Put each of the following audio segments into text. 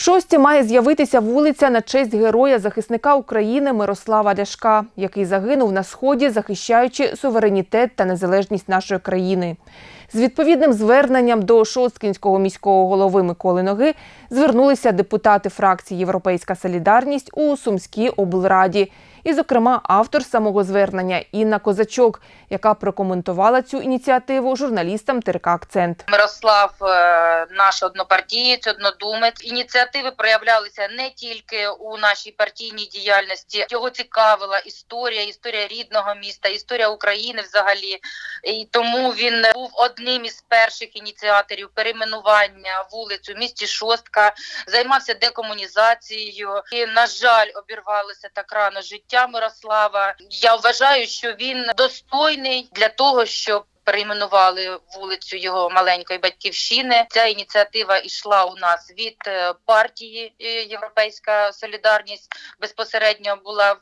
В шості має з'явитися вулиця на честь героя захисника України Мирослава Ляшка, який загинув на сході, захищаючи суверенітет та незалежність нашої країни. З відповідним зверненням до Шосткінського міського голови Миколи Ноги звернулися депутати фракції Європейська Солідарність у Сумській облраді. І, зокрема, автор самого звернення Інна Козачок, яка прокоментувала цю ініціативу журналістам ТРК Акцент. Мирослав е, наш однопартієць, однодумець. Ініціативи проявлялися не тільки у нашій партійній діяльності. Його цікавила історія, історія рідного міста, історія України взагалі. І тому він був одним із перших ініціаторів перейменування вулиць у місті Шостка, займався декомунізацією. І, на жаль, обірвалося так рано життя Мирослава. Я вважаю, що він достойний для того, щоб перейменували вулицю його маленької батьківщини. Ця ініціатива йшла у нас від е, партії е, Європейська Солідарність. Безпосередньо була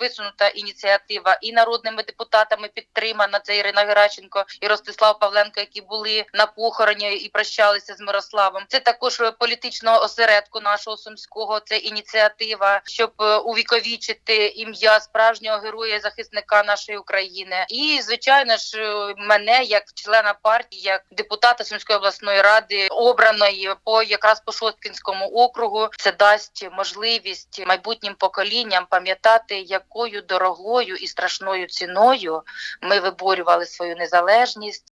висунута ініціатива і народними депутатами підтримана. Це Ірина Геращенко і Ростислав Павленко, які були на похороні і прощалися з Мирославом. Це також політичного осередку нашого сумського. Це ініціатива, щоб е, увіковічити ім'я справжнього героя захисника нашої України. І звичайно ж, е, мене як члена партії, як депутата Сумської обласної ради, обраної по якраз по Шосткінському округу, це дасть можливість майбутнім поколінням пам'ятати, якою дорогою і страшною ціною ми виборювали свою незалежність,